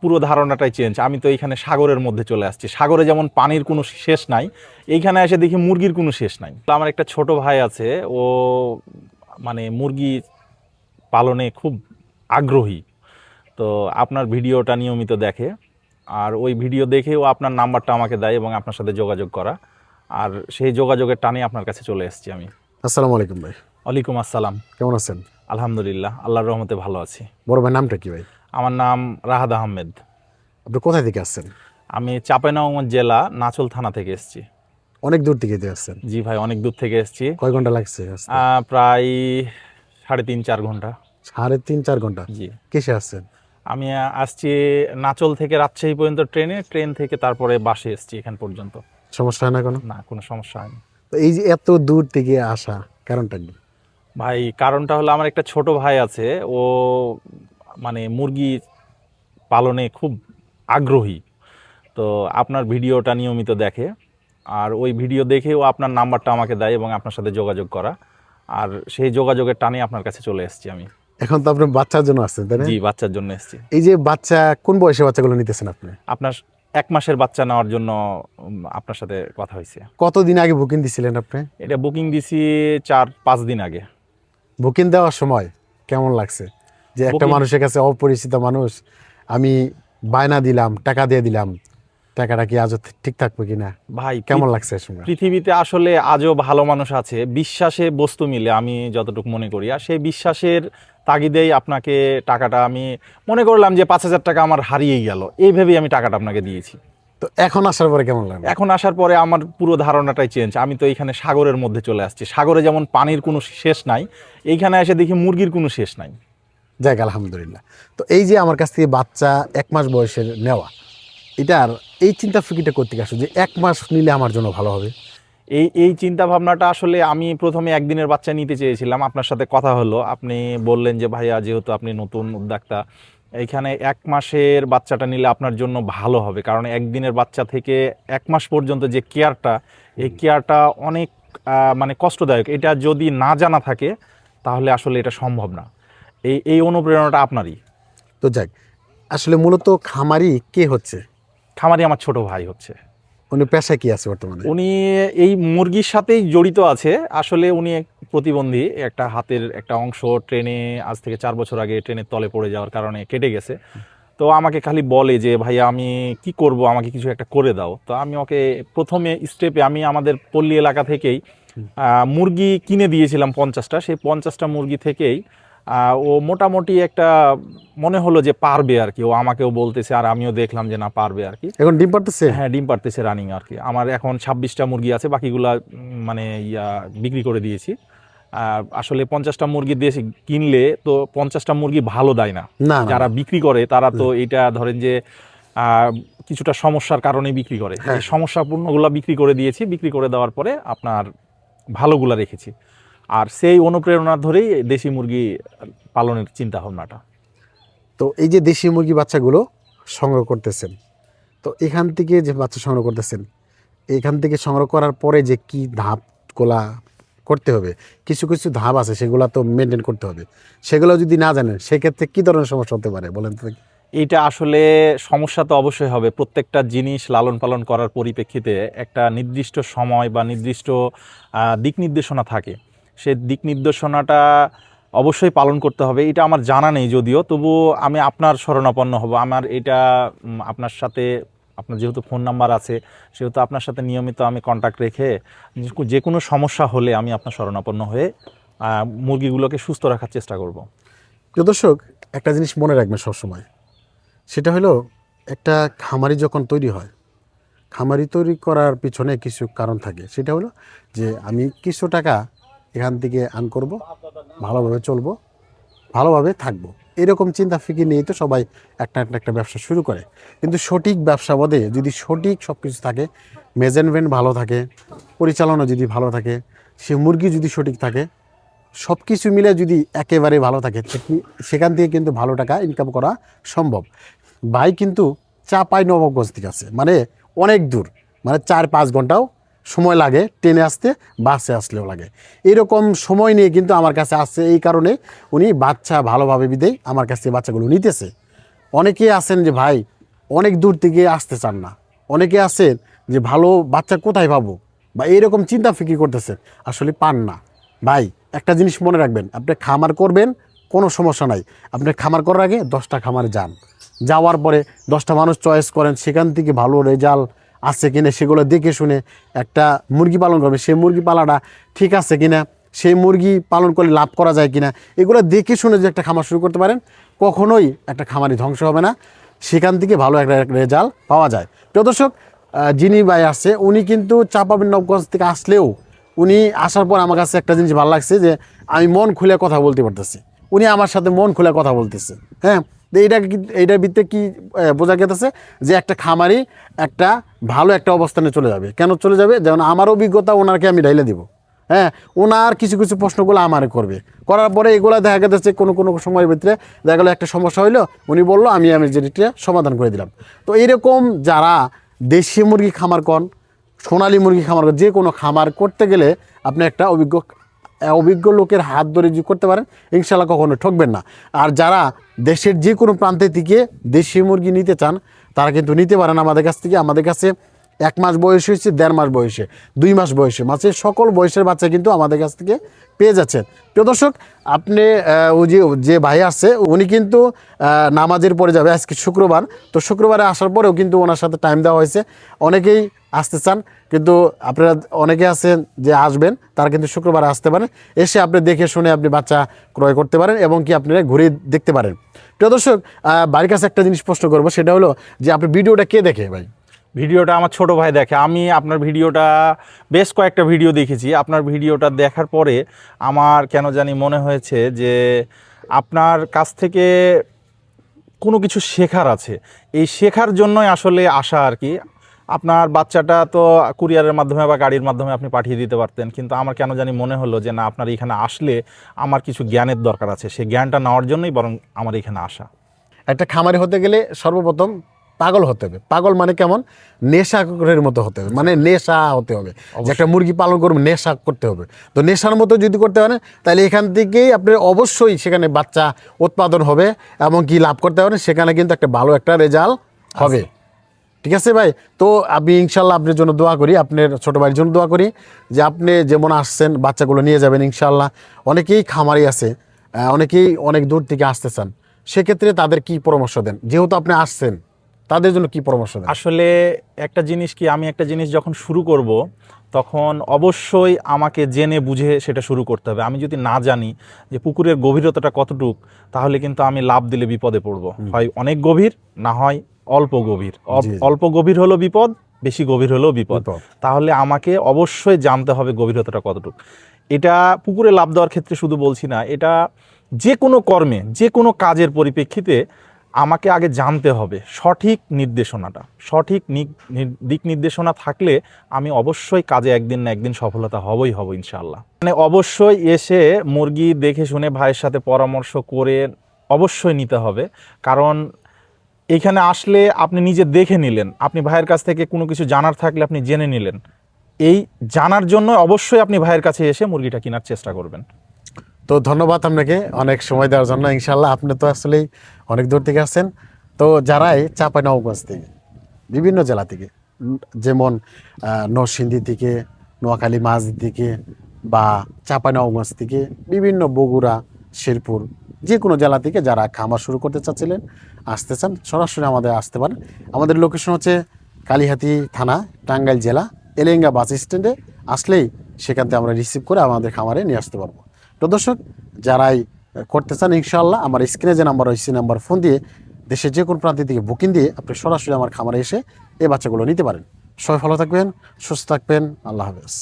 পুরো ধারণাটাই চেঞ্জ আমি তো এইখানে সাগরের মধ্যে চলে আসছি। সাগরে যেমন পানির কোনো শেষ নাই এইখানে এসে দেখি মুরগির কোনো শেষ নাই। তো আমার একটা ছোট ভাই আছে ও মানে মুরগি পালনে খুব আগ্রহী। তো আপনার ভিডিওটা নিয়মিত দেখে আর ওই ভিডিও দেখেও আপনার নাম্বারটা আমাকে দেয় এবং আপনার সাথে যোগাযোগ করা। আর সেই যোগাযোগের টানে আপনার কাছে চলে এসেছি আমি। আসসালামু আলাইকুম ভাই। ওয়ালাইকুম আসসালাম। কেমন আছেন? আলহামদুলিল্লাহ আল্লাহর রহমতে ভালো আছি। বড় ভাই নামটা কি ভাই? আমার নাম রাহাদ আহমেদ। আপনি কোথায় থেকে আসছেন? আমি চাঁপাইনবাবগঞ্জ জেলা নাচল থানা থেকে এসেছি। অনেক দূর থেকে আসছেন? জি ভাই অনেক দূর থেকে এসেছি। কয় ঘণ্টা লাগছে প্রায় সাড়ে তিন চার ঘণ্টা। সাড়ে তিন চার ঘণ্টা? জি। কিসে আসছেন? আমি আসছি নাচল থেকে রাজশাহী পর্যন্ত ট্রেনে ট্রেন থেকে তারপরে বাসে এসেছি এখান পর্যন্ত। সমস্যা হয় না কোনো? না কোনো সমস্যা হয়নি। তো এই যে এত দূর থেকে আসা কারণটা কি? ভাই কারণটা হলো আমার একটা ছোট ভাই আছে ও মানে মুরগি পালনে খুব আগ্রহী। তো আপনার ভিডিওটা নিয়মিত দেখে আর ওই ভিডিও দেখেও আপনার নাম্বারটা আমাকে দেয় এবং আপনার সাথে যোগাযোগ করা। আর সেই যোগাযোগের টানে আপনার কাছে চলে এসেছি আমি। এখন তো আপনি বাচ্চার জন্য আসছেন তাই না? জি বাচ্চার জন্য এসেছি। এই যে বাচ্চা কোন বয়সে বাচ্চাগুলো নিতেছেন আপনি? আপনার এক মাসের বাচ্চা নেওয়ার জন্য আপনার সাথে কথা হয়েছে। কতদিন আগে বুকিং দিছিলেন আপনি? এটা বুকিং দিছি চার পাঁচ দিন আগে। বুকিং দেওয়ার সময় কেমন লাগছে? যে একটা মানুষের কাছে অপরিচিত মানুষ আমি বায়না দিলাম টাকা দিয়ে দিলাম টাকাটা কি আজও ঠিক থাকবে কিনা? ভাই কেমন লাগছে পৃথিবীতে আসলে আজও ভালো মানুষ আছে। বিশ্বাসে বস্তু মিলে আমি যতটুকু মনে করি। আর সেই বিশ্বাসের তাগিদেই আপনাকে টাকাটা আমি মনে করলাম যে পাঁচ হাজার টাকা আমার হারিয়েই গেল। এই ভেবেই আমি টাকাটা আপনাকে দিয়েছি। তো এখন আসার পরে কেমন লাগল? এখন আসার পরে আমার পুরো ধারণাটাই চেঞ্জ আমি তো এইখানে সাগরের মধ্যে চলে আসছি। সাগরে যেমন পানির কোনো শেষ নাই এইখানে এসে দেখি মুরগির কোনো শেষ নাই। যাক, আলহামদুলিল্লাহ। তো এই যে আমার কাছ থেকে বাচ্চা এক মাস বয়সের নেওয়া এটার এই চিন্তা ফিকিটা করতে আসো যে এক মাস নিলে আমার জন্য ভালো হবে? এই এই চিন্তা ভাবনাটা আসলে আমি প্রথমে একদিনের বাচ্চা নিতে চেয়েছিলাম। আপনার সাথে কথা হলো। আপনি বললেন যে, ভাইয়া, যেহেতু আপনি নতুন উদ্যোক্তা এইখানে এক মাসের বাচ্চাটা নিলে আপনার জন্য ভালো হবে। কারণ একদিনের বাচ্চা থেকে এক মাস পর্যন্ত যে কেয়ারটা, এই কেয়ারটা অনেক মানে কষ্টদায়ক। এটা যদি না জানা থাকে, তাহলে আসলে এটা সম্ভব না। এই এই অনুপ্রেরণাটা আপনারই। তো যাক আসলে মূলত খামারি কে হচ্ছে? খামারি আমার ছোট ভাই হচ্ছে। উনি পেশায় কি আছে বর্তমানে? উনি এই মুরগির সাথেই জড়িত আছে। আসলে উনি এক প্রতিবন্ধী একটা হাতের একটা অংশ ট্রেনে আজ থেকে চার বছর আগে ট্রেনের তলে পড়ে যাওয়ার কারণে কেটে গেছে। তো আমাকে খালি বলে যে ভাই আমি কি করব? আমাকে কিছু একটা করে দাও। তো আমি ওকে প্রথমে স্টেপে আমি আমাদের পল্লী এলাকা থেকেই মুরগি কিনে দিয়েছিলাম পঞ্চাশটা। সেই পঞ্চাশটা মুরগি থেকেই ও মোটামুটি একটা মনে হলো যে পারবে আর কি। ও আমাকেও বলতেছে আর আমিও দেখলাম যে না পারবে আর কি। এখন ডিম পারতেছে? হ্যাঁ ডিম পারতেছে রানিং আর কি। আমার এখন ছাব্বিশটা মুরগি আছে বাকিগুলা মানে ইয়া বিক্রি করে দিয়েছি। আসলে পঞ্চাশটা মুরগি দিয়ে কিনলে তো পঞ্চাশটা মুরগি ভালো দেয় না। যারা বিক্রি করে তারা তো এটা ধরেন যে কিছুটা সমস্যার কারণে বিক্রি করে। হ্যাঁ। এই সমস্যাপূর্ণগুলো বিক্রি করে দিয়েছি। বিক্রি করে দেওয়ার পরে আপনার ভালোগুলা রেখেছি। আর সেই অনুপ্রেরণা ধরেই দেশি মুরগি পালনের চিন্তা ভাবনাটা তো এই যে দেশি মুরগি বাচ্চাগুলো সংগ্রহ করতেছেন তো এখান থেকে যে বাচ্চা সংগ্রহ করতেছেন এখান থেকে সংগ্রহ করার পরে যে কি ধাপগুলা করতে হবে কিছু কিছু ধাপ আছে সেগুলো তো মেনটেন করতে হবে সেগুলো যদি না জানেন সেক্ষেত্রে কি ধরনের সমস্যা হতে পারে বলেন তো। এইটা আসলে সমস্যা তো অবশ্যই হবে প্রত্যেকটা জিনিস লালন পালন করার পরিপ্রেক্ষিতে একটা নির্দিষ্ট সময় বা নির্দিষ্ট দিক নির্দেশনা থাকে সে দিক নির্দেশনাটা অবশ্যই পালন করতে হবে, এটা আমার জানা নেই যদিও। তবু আমি আপনার শরণাপন্ন হব। আমার এটা আপনার সাথে, আপনার যেহেতু ফোন নাম্বার আছে, সেহেতু আপনার সাথে নিয়মিত আমি কন্ট্যাক্ট রেখে যে- কোনো সমস্যা হলে আমি আপনার শরণাপন্ন হয়ে মুরগিগুলোকে সুস্থ রাখার চেষ্টা করব। প্রিয় দর্শক, একটা জিনিস মনে রাখবেন সবসময়। সেটা হলো, একটা খামারি যখন তৈরি হয়, খামারি তৈরি করার পিছনে কিছু কারণ থাকে। সেটা হলো যে, আমি কিছু টাকা এখান থেকে আর্ন করব, ভালোভাবে চলবো, ভালোভাবে থাকব। এরকম চিন্তা ফিকির নিয়ে তো সবাই একটা একটা একটা ব্যবসা শুরু করে। কিন্তু সঠিক ব্যবসা বোধে যদি সঠিক সব কিছু থাকে মেজারমেন্ট ভালো থাকে, পরিচালনা যদি ভালো থাকে, সে মুরগি যদি সঠিক থাকে সব কিছু মিলে যদি একেবারে ভালো থাকে সেখান থেকে কিন্তু ভালো টাকা ইনকাম করা সম্ভব। ভাই কিন্তু চা চাপাই নবাবগঞ্জ থেকে আছে মানে অনেক দূর মানে চার পাঁচ ঘন্টাও সময় লাগে, ট্রেনে আসতে, বাসে আসলেও লাগে। এরকম সময় নিয়ে কিন্তু আমার কাছে আসছে এই কারণে উনি বাচ্চা ভালোভাবে বিদেই আমার কাছ থেকে বাচ্চাগুলো নিতেছে। অনেকে আছেন যে, ভাই, অনেক দূর থেকে আসতে চান না। অনেকে আছেন যে, ভালো বাচ্চা কোথায় পাবো? বা এইরকম চিন্তা ফিকির করতেছেন, আসলে পান না। ভাই, একটা জিনিস মনে রাখবেন, আপনি খামার করবেন, কোনো সমস্যা নাই। আপনি খামার করার আগে দশটা খামারে যান। যাওয়ার পরে দশটা মানুষ চয়েস করেন, সেখান থেকে ভালো রেজাল্ট আছে কিনা সেগুলো দেখে শুনে একটা মুরগি পালন করবে। সেই মুরগি পালাটা ঠিক আছে কিনা? সেই মুরগি পালন করলে লাভ করা যায় কিনা? এগুলো দেখে শুনে যে একটা খামার শুরু করতে পারেন, কখনোই একটা খামারি ধ্বংস হবে না। সেখান থেকে ভালো একটা রেজাল্ট পাওয়া যায়। প্রিয় দর্শক যিনি ভাই আসছে উনি কিন্তু চাপাবিন নবগঞ্জ থেকে আসলেও উনি আসার পর আমার কাছে একটা জিনিস ভালো লাগছে যে, আমি মন খুলে কথা বলতে পারতেছি। উনি আমার সাথে মন খুলে কথা বলতেছে। হ্যাঁ? এইটা এইটার ভিত্তিতে কি বোঝা গেতেছে যে একটা খামারি একটা ভালো একটা অবস্থানে চলে যাবে। কেন চলে যাবে? যেমন আমার অভিজ্ঞতা ওনাকে আমি ঢাইলে দিব। হ্যাঁ ওনার কিছু কিছু প্রশ্নগুলো আমারে করবে। করার পরে এগুলো দেখা গেছে কোনো কোনো সময়ের ভিতরে দেখা গেলো একটা সমস্যা হইল, উনি বলল, আমি আমি যেটা সমাধান করে দিলাম। তো এরকম যারা দেশি মুরগি খামার কন সোনালী মুরগি খামার যে কোনো খামার করতে গেলে আপনি একটা অভিজ্ঞ অভিজ্ঞ লোকের হাত ধরে যদি করতে পারেন, ইনশাল্লাহ কখনো ঠকবেন না। আর যারা দেশের যে কোনো প্রান্তে থেকে দেশি মুরগি নিতে চান, তারা কিন্তু নিতে পারেন আমাদের কাছ থেকে। আমাদের কাছে এক মাস বয়স হয়েছে, দেড় মাস বয়সে, দুই মাস বয়সে। মাসে সকল বয়সের বাচ্চা কিন্তু আমাদের কাছ থেকে পেয়ে যাচ্ছেন। প্রিয় দর্শক, আপনি ওই যে যে ভাই আসছে উনি কিন্তু নামাজের পরে যাবে আজকে শুক্রবার। তো শুক্রবারে আসার পরেও কিন্তু ওনার সাথে টাইম দেওয়া হয়েছে। অনেকেই আসতে চান, কিন্তু আপনারা, অনেকে আছেন যে আসবেন, তারা কিন্তু শুক্রবার আসতে পারেন। এসে আপনি দেখে শুনে আপনি বাচ্চা ক্রয় করতে পারেন এবং কি আপনারা ঘুরে দেখতে পারেন। প্রিয় দর্শক বাড়ির কাছে একটা জিনিস প্রশ্ন করব, সেটা হলো যে আপনি ভিডিওটা কে দেখে ভাই? ভিডিওটা আমার ছোট ভাই দেখে। আমি আপনার ভিডিওটা, বেশ কয়েকটা ভিডিও দেখেছি। আপনার ভিডিওটা দেখার পরে আমার কেন জানি মনে হয়েছে যে আপনার কাছ থেকে কোনো কিছু শেখার আছে। এই শেখার জন্যই আসলে আসা আর কি। আপনার বাচ্চাটা তো কুরিয়ারের মাধ্যমে বা গাড়ির মাধ্যমে আপনি পাঠিয়ে দিতে পারতেন। কিন্তু আমার কেন জানি মনে হলো যে না, আপনার এখানে আসলে আমার কিছু জ্ঞানের দরকার আছে। সেই জ্ঞানটা নেওয়ার জন্যই বরং আমার এখানে আসা। একটা খামারি হতে গেলে সর্বপ্রথম পাগল হতে হবে। পাগল মানে কেমন? নেশাখোরের মতো হতে হবে। মানে নেশা হতে হবে। যে একটা মুরগি পালন করবে নেশা করতে হবে। তো নেশার মতো যদি করতে পারেন তাহলে এখান থেকেই আপনি অবশ্যই সেখানে বাচ্চা উৎপাদন হবে এবং কি লাভ করতে পারেন সেখানে কিন্তু একটা ভালো একটা রেজাল্ট হবে। ঠিক আছে ভাই? তো আমি ইনশাল্লাহ আপনার জন্য দোয়া করি আপনার ছোটো ভাইয়ের জন্য দোয়া করি যে আপনি যেমন আসছেন বাচ্চাগুলো নিয়ে যাবেন ইনশাল্লাহ। অনেকেই খামারি আছে অনেকেই অনেক দূর থেকে আসতে চান। সেক্ষেত্রে তাদের কি পরামর্শ দেন? যেহেতু আপনি আসছেন। তাদের জন্য কি পরামর্শ আসলে একটা জিনিস কি আমি একটা জিনিস যখন শুরু করব তখন অবশ্যই আমাকে জেনে বুঝে সেটা শুরু করতে হবে। আমি যদি না জানি যে পুকুরের গভীরতাটা কতটুক তাহলে কিন্তু আমি লাভ দিলে বিপদে পড়ব। হয় অনেক গভীর না হয় অল্প গভীর। অল্প গভীর হলো বিপদ বেশি গভীর হলেও বিপদ। তাহলে আমাকে অবশ্যই জানতে হবে গভীরতাটা কতটুকু। এটা পুকুরে লাভ দেওয়ার ক্ষেত্রে শুধু বলছি না এটা যে কোনো কর্মে যে কোনো কাজের পরিপ্রেক্ষিতে আমাকে আগে জানতে হবে সঠিক নির্দেশনাটা। সঠিক দিক নির্দেশনা থাকলে আমি অবশ্যই কাজে একদিন না একদিন সফলতা হবই হব ইনশাল্লাহ মানে অবশ্যই এসে মুরগি দেখে শুনে ভাইয়ের সাথে পরামর্শ করে অবশ্যই নিতে হবে। কারণ এখানে আসলে আপনি নিজে দেখে নিলেন, আপনি ভাইয়ের কাছ থেকে কোনো কিছু জানার থাকলে আপনি জেনে নিলেন। এই জানার জন্য অবশ্যই আপনি ভাইয়ের কাছে এসে মুরগিটা কেনার চেষ্টা করবেন। তো ধন্যবাদ আপনাকে অনেক সময় দেওয়ার জন্য। ইনশাল্লাহ আপনি তো আসলেই অনেক দূর থেকে আসছেন। তো যারাই চাপাই নবগঞ্জ থেকে বিভিন্ন জেলা থেকে যেমন আহ, নরসিংদী থেকে নোয়াখালী মাঝ থেকে বা চাপাই নবগঞ্জ থেকে বিভিন্ন বগুড়া শেরপুর যে কোনো জেলা থেকে যারা খামার শুরু করতে চাচ্ছিলেন আসতে চান সরাসরি আমাদের আসতে পারেন। আমাদের লোকেশন হচ্ছে কালীহাতি থানা টাঙ্গাইল জেলা এলেঙ্গা বাস স্ট্যান্ডে। আসলেই সেখান থেকে আমরা রিসিভ করে আমাদের খামারে নিয়ে আসতে পারব। তো দর্শক, যারাই করতে চান, ইনশাআল্লাহ আমার স্ক্রিনে যে নাম্বার রয়েছে নাম্বার ফোন দিয়ে দেশের যে কোনো প্রান্তের দিকে বুকিং দিয়ে আপনি সরাসরি আমার খামারে এসে এই বাচ্চাগুলো নিতে পারেন। সবাই ভালো থাকবেন, সুস্থ থাকবেন, আল্লাহ হাফেজ।